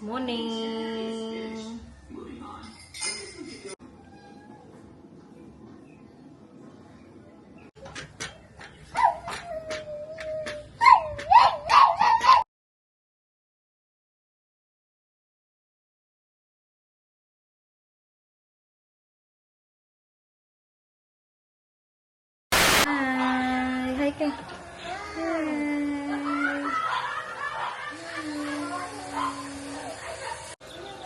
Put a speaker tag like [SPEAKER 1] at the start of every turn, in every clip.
[SPEAKER 1] Morning. Hi. Hi ka. Hi.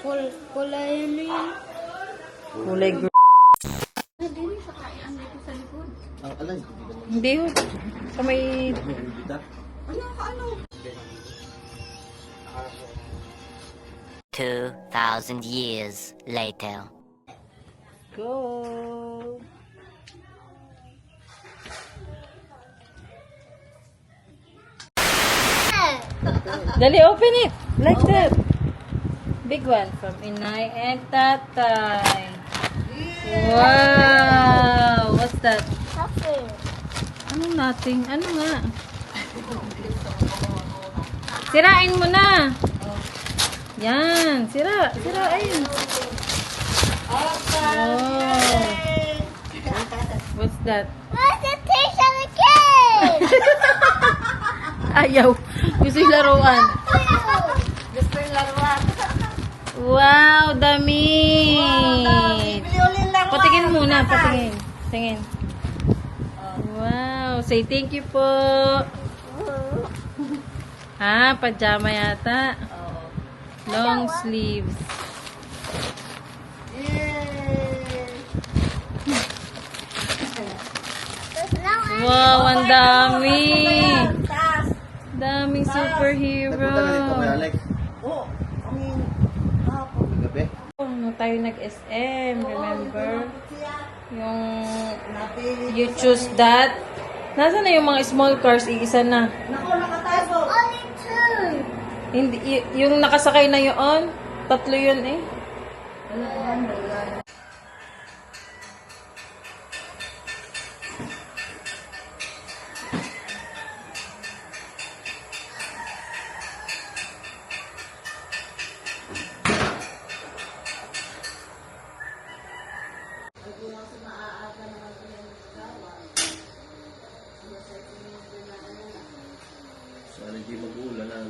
[SPEAKER 2] Kul kulay ano yun?
[SPEAKER 1] Kulay green.
[SPEAKER 3] Ang alay.
[SPEAKER 1] Hindi ho. Sa may...
[SPEAKER 2] Ano ka ano?
[SPEAKER 4] 2,000 years later.
[SPEAKER 1] Go. Dali, open it. Like that. Big one from Inay and Tatay. Wow! What's that?
[SPEAKER 2] Coffee.
[SPEAKER 1] Ano nating? Ano nga? Sirain mo na. Yan. Sira. Sirain. Wow. What's that?
[SPEAKER 2] What's the taste of the cake?
[SPEAKER 1] Ayaw. Gusto yung laruan. Wow, damit.
[SPEAKER 2] Bili lang
[SPEAKER 1] Patingin muna, patingin. Tingin. Wow, say thank you po. Ha, pajama yata. Long sleeves. Wow, ang dami. Daming superhero. Nung tayo nag-SM, remember? Yung you choose that. Nasaan na yung mga small cars? Iisa na.
[SPEAKER 2] Naku, nakatago. Only two.
[SPEAKER 1] Hindi, yung nakasakay na yun, tatlo yun eh.
[SPEAKER 2] Ano, hindi mag-uulanan.